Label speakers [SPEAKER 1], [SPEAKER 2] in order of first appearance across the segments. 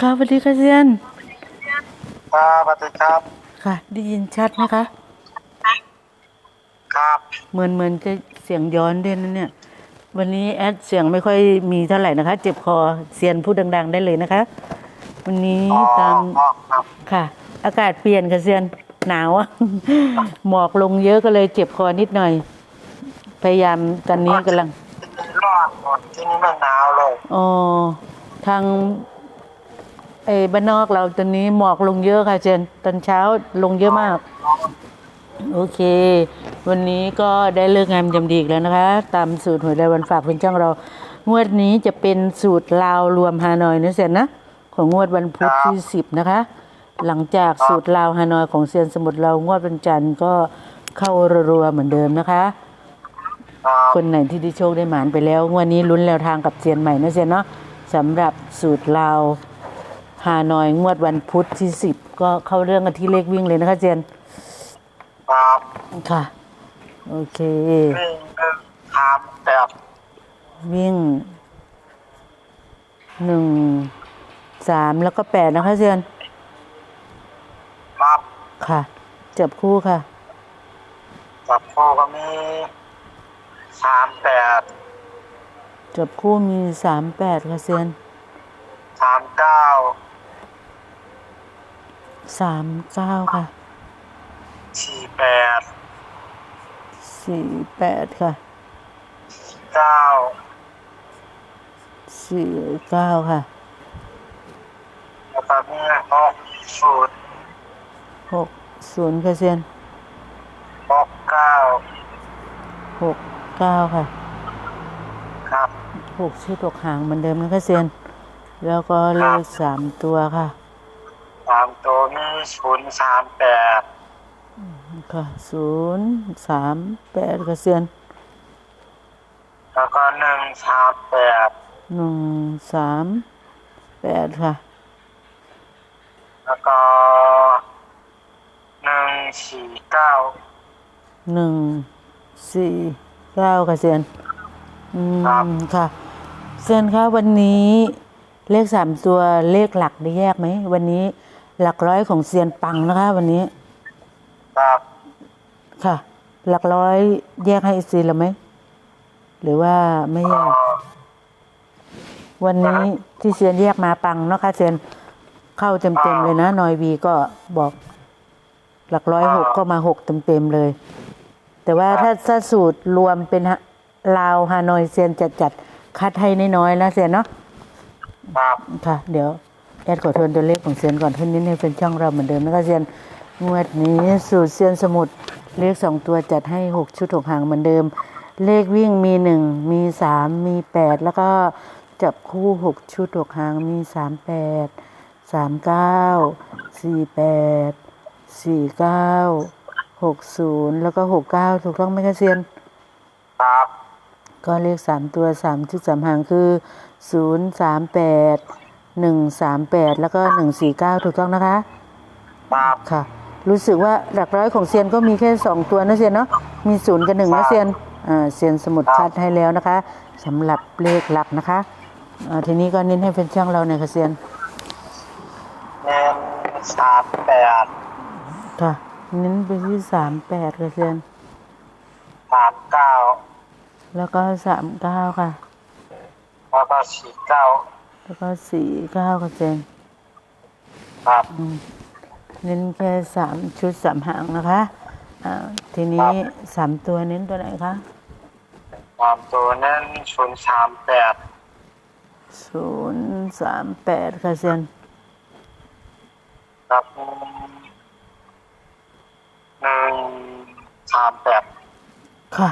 [SPEAKER 1] ค่ะสวัสดีค่ะเซียน
[SPEAKER 2] ครับสวัสดีครับ
[SPEAKER 1] ค่ะ ได้ยินชัดไหมคะ
[SPEAKER 2] ครับ
[SPEAKER 1] เหมือนเหมือนจะเสียงย้อนด้วยนะเนี่ย วันนี้แอดเสียงไม่ค่อยมีเท่าไหร่นะคะ เจ็บคอเซียนพูดดัง ๆ ได้เลยนะคะ วันนี้
[SPEAKER 2] อ๋อ
[SPEAKER 1] ตาม
[SPEAKER 2] อ๋อครับ
[SPEAKER 1] ค่ะ อากาศเปลี่ยนค่ะเซียนหนาวอะหมอกลงเยอะก็เลยเจ็บคอนิดหน่อย พยายามตอนนี้กำลัง
[SPEAKER 2] รอดหมดที่นี่ไม่หนาวเลย
[SPEAKER 1] อ๋อทาง ไอ้บ้านนอกเราตอนนี้หมอกลงเยอะค่ะเจนตอนเช้าลงเยอะมาก โอเค วันนี้ก็ได้เลิกงามยำดีอีกแล้วนะคะ ตามสูตรหวยรายวันฝากเป็นจ้างเรา งวดนี้จะเป็นสูตรลาวรวมฮานอยนะเซียนนะ ของงวดวันพุธที่สิบนะคะ หลังจากสูตรลาวฮานอยของเซียนสมุทรเรางวดวันจันทร์ก็เข้ารัวๆเหมือนเดิมนะคะ
[SPEAKER 2] ครับ
[SPEAKER 1] คนไหนที่ได้โชคได้หมานไปแล้วงวันนี้ลุ้นแนวทางกับเซียนใหม่นะเซียนเนาะสำหรับสูตรลาว ฮานอยงวดวันพุธที่สิบก็เข้าเรื่องกันที่เลขวิ่งเลยนะคะเซียน
[SPEAKER 2] ครับ
[SPEAKER 1] ค่ะ โอเค
[SPEAKER 2] วิ่งหนึ่งสามแปด
[SPEAKER 1] วิ่งหนึ่งสามแล้วก็แปดนะคะเซียน
[SPEAKER 2] ครับ
[SPEAKER 1] ค่ะจับคู่ค่ะ
[SPEAKER 2] จับโคก็มีสามแปด
[SPEAKER 1] จับคู่มีสามแปดค่ะเซียน
[SPEAKER 2] สามเก้า
[SPEAKER 1] สามเก้าค่ะ
[SPEAKER 2] สี่แปด
[SPEAKER 1] สี่แปดค่ะ
[SPEAKER 2] เก้า
[SPEAKER 1] สี่เก้าค่ะ
[SPEAKER 2] แล้วก็มีหกศูนย์
[SPEAKER 1] หกศูนย์ค่ะเซียน
[SPEAKER 2] หกเก้า
[SPEAKER 1] หกเก้าค่ะ
[SPEAKER 2] ครับ
[SPEAKER 1] หกชื่อตกหางเหมือนเดิมนะคะเซียนแล้วก็เลขสามตัวค่ะ
[SPEAKER 2] สาม ตัวมีศูนย์สามแปด
[SPEAKER 1] ค่ะศูนย์สามแปดค่ะเซียน
[SPEAKER 2] แล้วก็หนึ่งสามแปด
[SPEAKER 1] หนึ่งสามแปดค่ะ
[SPEAKER 2] แล้วก็หนึ่งสี่เก้า
[SPEAKER 1] หนึ่งสี่เก้าค่ะเซียน อืมค่ะ เซียนคะวันนี้เลขสามตัวเลขหลักได้แยกไหม วันนี้ หลักร้อยของเซียนปังนะคะ วันนี้
[SPEAKER 2] ครับ
[SPEAKER 1] ค่ะ หลักร้อยแยกให้ซีแล้วไหมหรือว่าไม่แยก วันนี้ที่เซียนแยกมาปังเนาะค่ะเซียนเข้าเต็มๆเลยนะนอยวีก็บอก หลักร้อยหกก็มาหกเต็มๆเลย แต่ว่าถ้าถ้าสูตรรวมเป็นฮะลาวฮานอยเซียนจัดจัดๆคัดให้น้อยๆนะเซียนเนาะ
[SPEAKER 2] ครับ
[SPEAKER 1] ค่ะ เดี๋ยว แอดขอทวนตัวเลขของเซียนก่อนเท่านี้ให้เป็นช่องเราเหมือนเดิมนะคะเซียนงวดนี้สูตรเซียนสมุดเลขสองตัวจัดให้หกชุดหกหางเหมือนเดิม เลขวิ่งมีหนึ่งมีสามมีแปดแล้วก็จับคู่หกชุดหกหางมีสามแปดสามเก้าสี่แปดสี่เก้าหกศูนย์แล้วก็หกเก้าถูกต้องไหมคะเซียน
[SPEAKER 2] ครับ
[SPEAKER 1] ก็เลขสามตัวสามชุดสามหางคือศูนย์สามแปด หนึ่งสามแปดแล้วก็หนึ่งสี่เก้าถูกต้องนะคะ
[SPEAKER 2] ครับ
[SPEAKER 1] ค่ะ รู้สึกว่าหลักร้อยของเซียนก็มีแค่สองตัวนะเซียนเนาะมีศูนย์กับหนึ่งนะเซียนอ่าเซียนสมุดคัดให้แล้วนะคะสำหรับเลขหลักนะคะอ่าทีนี้ก็เน้นให้เป็นช่างเราหน่อยค่ะเซียน
[SPEAKER 2] เน้นสามแปด
[SPEAKER 1] ค่ะเน้นไปที่สามแปดค่ะเซียน
[SPEAKER 2] สามเก้า
[SPEAKER 1] แล้วก็สามเก้าค่ะ
[SPEAKER 2] แล้วก็สี่เก้า
[SPEAKER 1] แล้วก็สี่เก้าค่ะเซียน
[SPEAKER 2] ครับ
[SPEAKER 1] เน้นแค่สามชุดสามหางนะคะอ่าทีนี้สามตัวเน้นตัวไหนคะ
[SPEAKER 2] สามตัวเน้นศูนย์สามแปด
[SPEAKER 1] ศูนย์สามแปดค่ะเซียน
[SPEAKER 2] ครับหนึ่งสามแปด
[SPEAKER 1] ค่ะ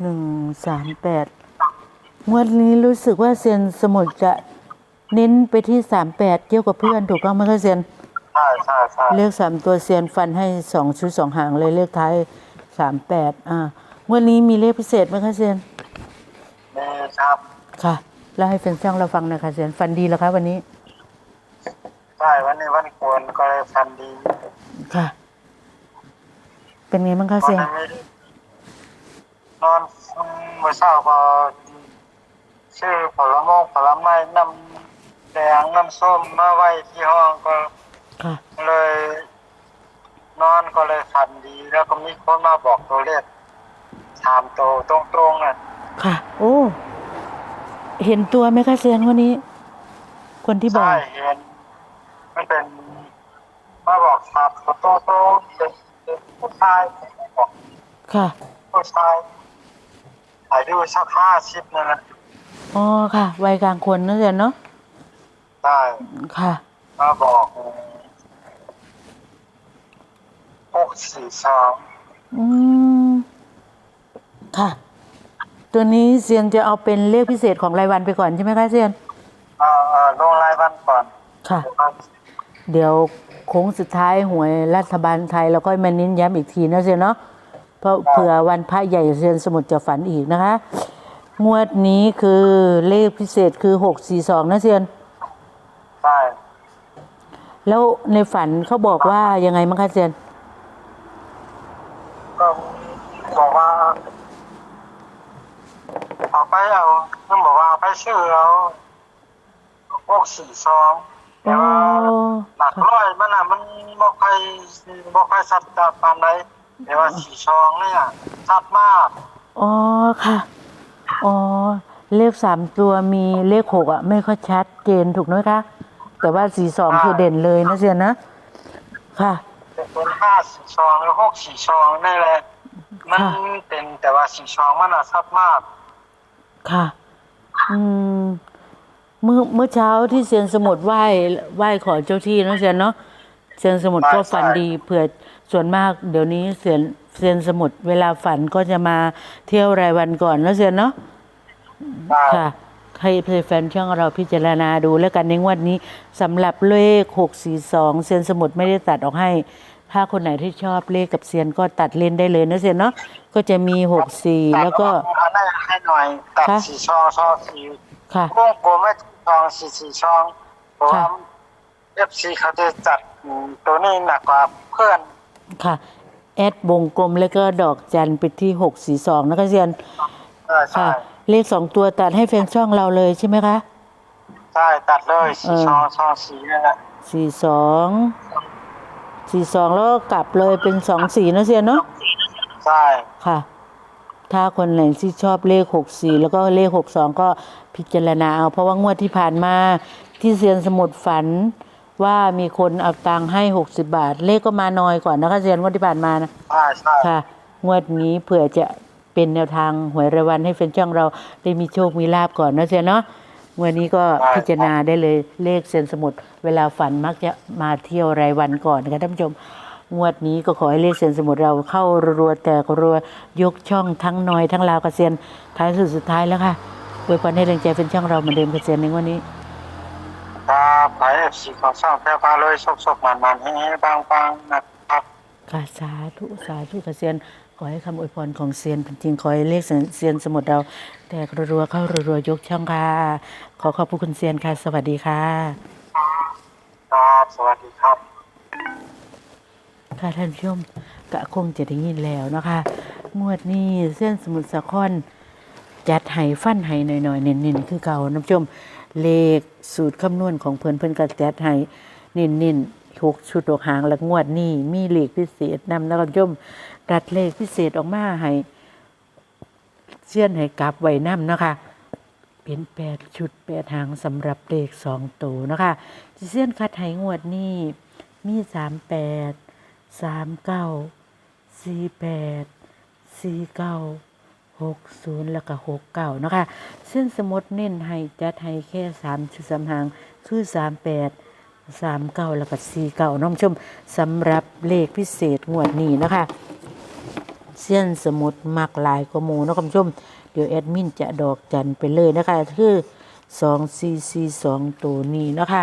[SPEAKER 1] หนึ่งสามแปดงวดนี้รู้สึกว่าเซียนสมุดจะ เน้นไปที่สามแปดเกี่ยวกับเพื่อนถูกต้องไหมคะเซียน
[SPEAKER 2] ใช่ใช่ใช่
[SPEAKER 1] เลขสามตัวเซียนฟันให้สองชุดสองหางเลยเลขท้ายสามแปดอ่างวดนี้มีเลขพิเศษไหมคะเซียน
[SPEAKER 2] นี่ครับ
[SPEAKER 1] ค่ะแล้วให้แฟนช่องเราฟังหน่อยค่ะเซียนฟันดีแล้วคะวันนี้
[SPEAKER 2] ใช่วันนี้วันควรก็เลยฟันดี
[SPEAKER 1] ค่ะ เป็นไงบ้างคะ
[SPEAKER 2] วัน
[SPEAKER 1] เซียน
[SPEAKER 2] นี้นอนเมื่อเช้าพอชื่อผลไม้ผลไม้น แดงน้ำส้มมาไว้ที่ห้องก็
[SPEAKER 1] ค่ะ
[SPEAKER 2] เลย นอนก็เลยฝันดี แล้วก็มีคนมาบอกตัวเลขถามโตวตรงๆน่ะ
[SPEAKER 1] ค่ะ โอ้ เห็นตัวไหมคะเซียนคนนี้ คนที่บอก
[SPEAKER 2] ใช่เห็นมันเป็นมาบอกถามโตโตโตเป็นเป็นผู้ชายบอก
[SPEAKER 1] ค่ะ
[SPEAKER 2] ผู้ชายอายุสักห้าสิบนั่นแหละ
[SPEAKER 1] อ๋อ ค่ะ วัยกลางคนนะเซียนเนาะ
[SPEAKER 2] ได้
[SPEAKER 1] ค่ะ
[SPEAKER 2] มาบอกหกสี่สอง
[SPEAKER 1] อืมค่ะ ตัวนี้เซียนจะเอาเป็นเลขพิเศษของรายวันไปก่อนใช่ไหมคะเซียน
[SPEAKER 2] เอ่อเอ่อลงรายวันก่อน
[SPEAKER 1] ค่ะเดี๋ยวโค้งสุดท้ายหวยรัฐบาลไทยเราก็มาเน้นย้ำอีกทีนะเซียนเนาะเพราะเผื่อวันพระใหญ่เซียนสมุทรจะฝันอีกนะคะ งวดนี้คือเลขพิเศษคือหกสี่สองนะเซียน
[SPEAKER 2] ใช่
[SPEAKER 1] แล้วในฝันเขาบอกว่ายังไงมั้งคะเซียน
[SPEAKER 2] ก็บอกว่าเอาไปเอานั่นบอกว่าเอาไปชื่อเอาหกสี่สองแต่ว่าหลักร้อยมันอะมันบ่ค่อยบ่ค่อยชัดจากปานใดแต่ว่าสี่สองเนี่ยชัดมาก
[SPEAKER 1] อ๋อค่ะอ๋อเลขสามตัวมีเลขหกอะ ไม่ค่อยชัดเจนถูกไหมคะ แต่ว่าสี่สองคือเด่นเลยนะเซียนนะค่ะ
[SPEAKER 2] เป็นห้าสี่สองหรือหกสี่สองนี่แหละมัน
[SPEAKER 1] ค่ะ
[SPEAKER 2] เป็นแต่ว่าสี่สองมันอะชัดมาก
[SPEAKER 1] ค่ะ อืมเมื่อเมื่อเช้าที่เซียนสมุดไหว้ไหว้ขอเจ้าที่นะเซียนเนาะเซียนสมุดก็ฝันดีเผื่อส่วนมากเดี๋ยวนี้เซียนเซียนสมุดเวลาฝันก็จะมาเที่ยวรายวันก่อนนะเซียนเนาะ
[SPEAKER 2] ได้
[SPEAKER 1] ค่ะ ให้แฟนช่องเราพิจารณาดูแล้วกันในงวดนี้สำหรับเลข 642 เซียนสมุดไม่ได้ตัดออกให้ ถ้าคนไหนที่ชอบเลขกับเซียนก็ตัดเล่นได้เลยนะเซียนเนาะก็จะมี 64 แล้วก็
[SPEAKER 2] อันนั้นให้หน่อยตัด
[SPEAKER 1] ค่ะ
[SPEAKER 2] สี่ช่องช่องสี่
[SPEAKER 1] ค่ะ
[SPEAKER 2] วงกลมไม่ช่องสี่สี่ช่องเพราะว่า
[SPEAKER 1] ค่ะ
[SPEAKER 2] เอฟซีเขาจะจัดอืมตัวนี้หนักกว่าเพื่อน
[SPEAKER 1] ค่ะแอดวงกลมแล้วก็ดอกจันไปที่ 642นะคะเซียน
[SPEAKER 2] ใช่ใช่
[SPEAKER 1] ค่ะ เลขสองตัวตัดให้แฟนช่องเราเลยใช่ไหมคะ
[SPEAKER 2] ใช่ตัดเลยสี่
[SPEAKER 1] เออ
[SPEAKER 2] ช่องช่องสีนั่นแหละ
[SPEAKER 1] สี่สองสี่สองแล้วก็กลับเลยเป็นสองสี่นะเซียนเนาะ
[SPEAKER 2] ใช่
[SPEAKER 1] ค่ะ ถ้าคนไหนที่ชอบเลขหกสี่แล้วก็เลขหกสองก็พิจารณาเอา เพราะว่างวดที่ผ่านมาที่เซียนสมุดฝันว่ามีคนเอาตังค์ให้หกสิบาท เลขก็มาน้อยก่อนนะคะเซียนงวดที่ผ่านมานะ
[SPEAKER 2] ใช่ใช่
[SPEAKER 1] ค่ะ งวดนี้เผื่อจะ เป็นแนวทางหวยรายวันให้แฟนช่องเราได้มีโชคมีลาบก่อนนะเซียนเนาะงวดนี้ก็พิจารณาได้เลยเลขเซียนสมุด เวลาฝันมักจะมาเที่ยวรายวันก่อนนะคะท่านผู้ชมงวดนี้ก็ขอให้เลขเซียนสมุดเราเข้ารัวๆแต่รัวยกช่องทั้งน้อยทั้งลาวกบเซียนท้ายสุดสุดท้ายแล้วค่ะอวยพรให้แรงใจเป็นช่องเราเหมือนเดิมกบเซียนในงวันนี้
[SPEAKER 2] ครับขอเอฟซีของช่องแพ้พาเลยสกๆมันๆให้บางๆนะครับ
[SPEAKER 1] ค่ะสาธุสาธุกับเซียน ขอให้คำอวยพรของเซียนเป็นจริงขอให้เลขเซียนสมุดเราแต่รัวๆเข้ารัวๆยกช่องค่ะ ขอขอบพระคุณเซียนค่ะ สวัสดีค่ะ
[SPEAKER 2] ครับสวัสดีครับ
[SPEAKER 1] ค่ะท่านผู้ชมกะคงจะได้ยินแล้วนะคะ งวดนี้เส้นสมุทรสาครจัดไห้ฟันไห้หน่อยๆเน้นๆคือเก่าน้ำชม เลขสูตรคำนวณของเพิ่นเพิ่นก็จัดไห้เน้นๆ หกชุดหกหางและงวดนี้มีเลขพิเศษนำนะท่านผู้ชมตัดเลขพิเศษออกมาให้เชื่อนให้กลับไว้นำนะคะ เป็นแปดชุดแปดหางสำหรับเลขสองตัวนะคะที่เส้นคัดไห้งวดนี้มีสามแปดสามเก้าสี่แปดสี่เก้าหกศูนย์แล้วก็หกเก้านะคะซึ่งสมมติเน้นให้จัดให้แค่สามชุดสามหางคือสามแปด สามเก้าแล้วก็สี่เก้าน้องชมสำหรับเลขพิเศษงวดนี้นะคะเส้นสมุดมักหลายกว่าหมูนะคุณผู้ชม เดี๋ยวแอดมินจะดอกจันไปเลยนะคะคือสองสี่สี่สองตัวนี้นะคะ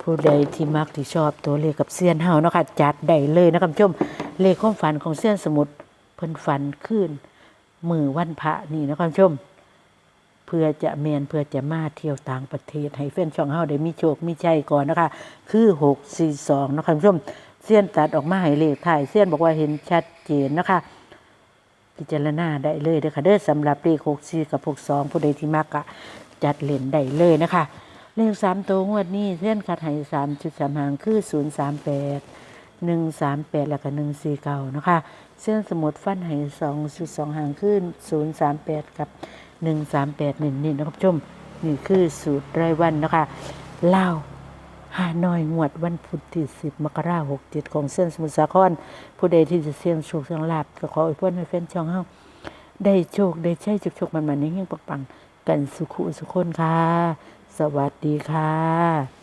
[SPEAKER 1] ผู้ใดที่มักที่ชอบตัวเลขกับเซียนเฮาเนาะค่ะจัดได้เลยนะครับผู้ชม เลขความฝันของเซียนสมุดเพิ่นฝันขึ้นมือวันพระนี่นะครับผู้ชม เพื่อจะเมนเพื่อจะมาเที่ยวต่างประเทศ ให้แฟนช่องเฮาได้มีโชคมีชัยก่อนนะคะ คือ6 4 2นะคะคุณผู้ชมเซียนตัดออกมาให้เลขถ่ายเซียนบอกว่าเห็นชัดเจนนะคะพิจารณาได้เลยเด้อค่ะเด้อสำหรับเลข64กับ62ผู้ใดที่มักะจัดเล่นได้เลยนะคะ เลขสามตัวงวดนี้เส้นขัดให้สามจุดสามหางคือศูนย์สามแปดหนึ่งสามแปดแล้วก็หนึ่งสี่เก้านะคะ เส้นสมุดฟันให้สองจุดสองหางขึ้นศูนย์สามแปดกับ หนึ่งสามแปดนี่นี่นะครับชม นี่คือสูตรรายวันนะคะเล่าหาน้อยงวดวันพุธที่สิบมกราหกเจ็ดของเส้นสมุทรสาคร ผู้ใดที่จะเสี่ยงโชคเสี่ยงลาบก็ขออวยพรให้แฟนช่องเฮาได้โชค ได้ใช้จุกชกมันมันๆนิ่งๆปังๆ กันสุขุสุขคนค่ะ สวัสดีค่ะ